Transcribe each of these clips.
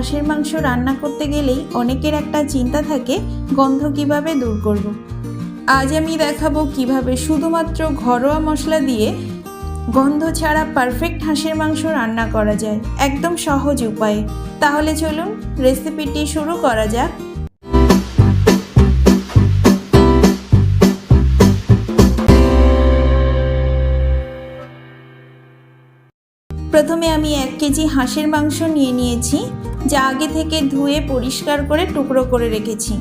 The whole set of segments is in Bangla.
হাঁসের মাংস রান্না করতে গেলেই অনেকের একটা চিন্তা থাকে, গন্ধ কীভাবে দূর করব। আজ আমি দেখাবো কীভাবে শুধুমাত্র ঘরোয়া মশলা দিয়ে গন্ধ ছাড়া পারফেক্ট হাঁসের মাংস রান্না করা যায়। একদম সহজ উপায়ে। তাহলে চলুন রেসিপিটি শুরু করা যাক। প্রথমে আমি এক কেজি হাঁসের মাংস নিয়ে নিয়েছি। যা আগে থেকে ধুয়ে পরিষ্কার করে টুকরো করে রেখেছি।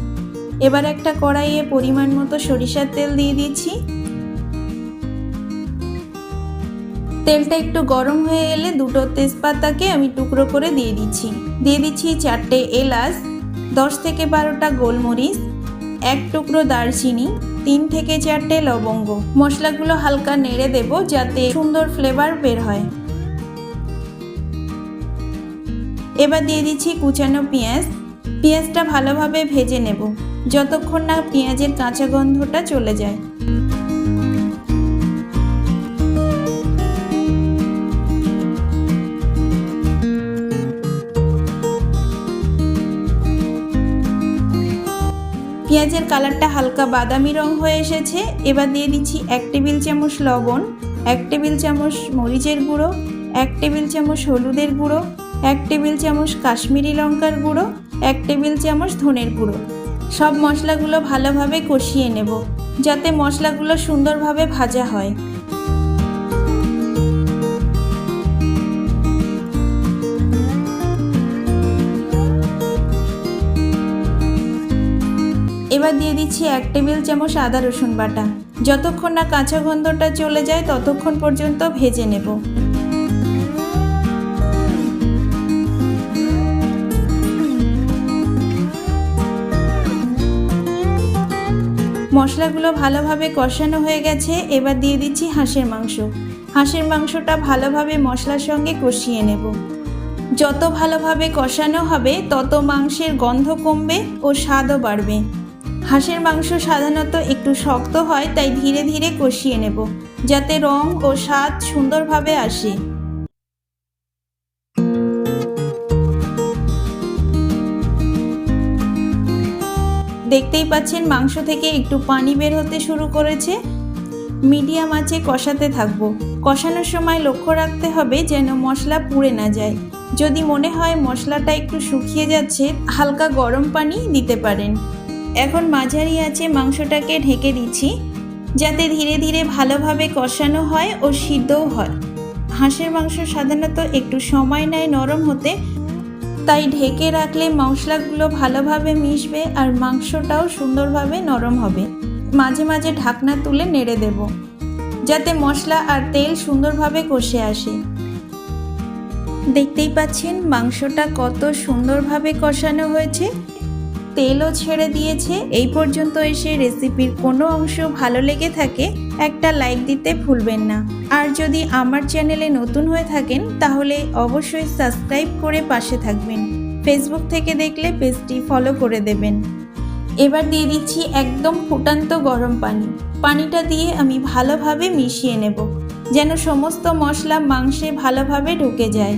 এবার একটা কড়াইয়ে পরিমাণ মতো সরিষার তেল দিয়ে দিচ্ছি। তেলটা একটু গরম হয়ে এলে দুটো তেজপাতাকে আমি টুকরো করে দিয়ে দিচ্ছি। দিয়ে দিচ্ছি চারটে এলাচ, দশ থেকে বারোটা গোলমরিচ, এক টুকরো দারচিনি, তিন থেকে চারটে লবঙ্গ। মশলাগুলো হালকা নেড়ে দেব যাতে সুন্দর ফ্লেভার বের হয়। এবার দিয়ে দিচ্ছি কুচানো পেঁয়াজ। পেঁয়াজটা ভালোভাবে ভেজে নেব, যতক্ষণ না পেঁয়াজের কাঁচা গন্ধটা চলে যায়। পেঁয়াজের কালারটা হালকা বাদামি রং হয়ে এসেছে। এবার দিয়ে দিচ্ছি এক টেবিল চামচ লবণ, এক টেবিল চামচ মরিচের গুঁড়ো, এক টেবিল চামচ হলুদের গুঁড়ো এক টেবিল চামচ কাশ্মীরি লঙ্কার গুঁড়ো, এক টেবিল চামচ ধনের গুঁড়ো। সব মশলাগুলো ভালোভাবে কষিয়ে নেব, যাতে মশলাগুলো সুন্দরভাবে ভাজা হয়। এবার দিয়ে দিচ্ছি এক টেবিল চামচ আদা রসুন বাটা। যতক্ষণ না কাঁচা গন্ধটা চলে যায়, ততক্ষণ পর্যন্ত ভেজে নেব। মশলাগুলো ভালোভাবে কষানো হয়ে গেছে, এবার দিয়ে দিচ্ছি হাঁসের মাংস। হাঁসের মাংসটা ভালোভাবে মশলার সঙ্গে কষিয়ে নেব। যত ভালোভাবে কষানো হবে, তত মাংসের গন্ধ কমবে ও স্বাদও বাড়বে। হাঁসের মাংস সাধারণত একটু শক্ত হয়, তাই ধীরে ধীরে কষিয়ে নেব, যাতে রং ও স্বাদ সুন্দরভাবে আসে। দেখতেই পাচ্ছেন মাংস থেকে একটু পানি বের হতে শুরু করেছে। মিডিয়াম আঁচে কষাতে থাকব। কষানোর সময় লক্ষ্য রাখতে হবে যেন মশলা পুড়ে না যায়। যদি মনে হয় মশলাটা একটু শুকিয়ে যাচ্ছে, হালকা গরম পানি দিতে পারেন। এখন মাঝারি আছে, মাংসটাকে ঢেকে দিচ্ছি, যাতে ধীরে ধীরে ভালোভাবে কষানো হয় ও সিদ্ধও হয়। হাঁসের মাংস সাধারণত একটু সময় নেয় নরম হতে তাই ঢেকে রাখলে মশলাগুলো ভালোভাবে মিশবে আর মাংসটাও সুন্দরভাবে নরম হবে। মাঝে মাঝে ঢাকনা তুলে নেড়ে দেব, যাতে মশলা আর তেল সুন্দরভাবে কষে আসে। দেখতেই পাচ্ছেন মাংসটা কত সুন্দরভাবে কষানো হয়েছে। তেলও ছেড়ে দিয়েছে। এই পর্যন্ত এসে রেসিপির কোনো অংশ ভালো লেগে থাকে, একটা লাইক দিতে ভুলবেন না। আর যদি আমার চ্যানেলে নতুন হয়ে থাকেন, তাহলে অবশ্যই সাবস্ক্রাইব করে পাশে থাকবেন। ফেসবুক থেকে দেখলে পেজটি ফলো করে দেবেন। এবার দিয়ে দিচ্ছি একদম ফুটান্ত গরম পানি। পানিটা দিয়ে আমি ভালোভাবে মিশিয়ে নেব, যেন সমস্ত মশলা মাংসে ভালোভাবে ঢুকে যায়।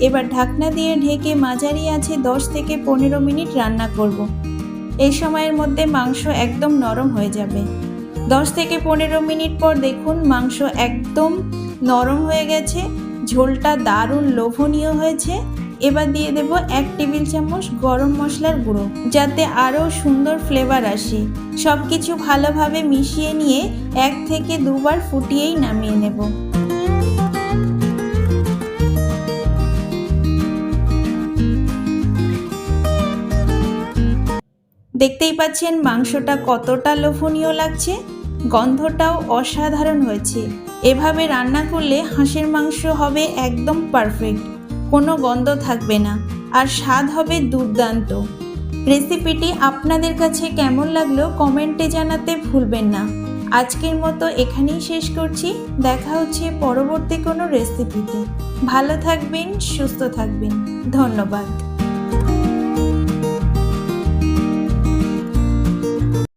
এবার ঢাকনা দিয়ে ঢেকে মাঝারি আছে দশ থেকে পনেরো মিনিট রান্না করব। এই সময়ের মধ্যে মাংস একদম নরম হয়ে যাবে। দশ থেকে পনেরো মিনিট পর দেখুন মাংস একদম নরম হয়ে গেছে, ঝোলটা দারুণ লোভনীয় হয়েছে। এবার দিয়ে দেব এক টেবিল চামচ গরম মশলার গুঁড়ো, যাতে আরও সুন্দর ফ্লেভার আসে। সব কিছু ভালোভাবে মিশিয়ে নিয়ে এক থেকে দুবার ফুটিয়েই নামিয়ে নেব। দেখতেই পাচ্ছেন মাংসটা কতটা লোভনীয় লাগছে, গন্ধটাও অসাধারণ হয়েছে। এভাবে রান্না করলে হাঁসের মাংস হবে একদম পারফেক্ট কোনো গন্ধ থাকবে না, আর স্বাদ হবে দুর্দান্ত। রেসিপিটি আপনাদের কাছে কেমন লাগল কমেন্টে জানাতে ভুলবেন না। আজকের মতো এখানেই শেষ করছি, দেখা হচ্ছে পরবর্তী কোনো রেসিপিতে। ভালো থাকবেন, সুস্থ থাকবেন, ধন্যবাদ।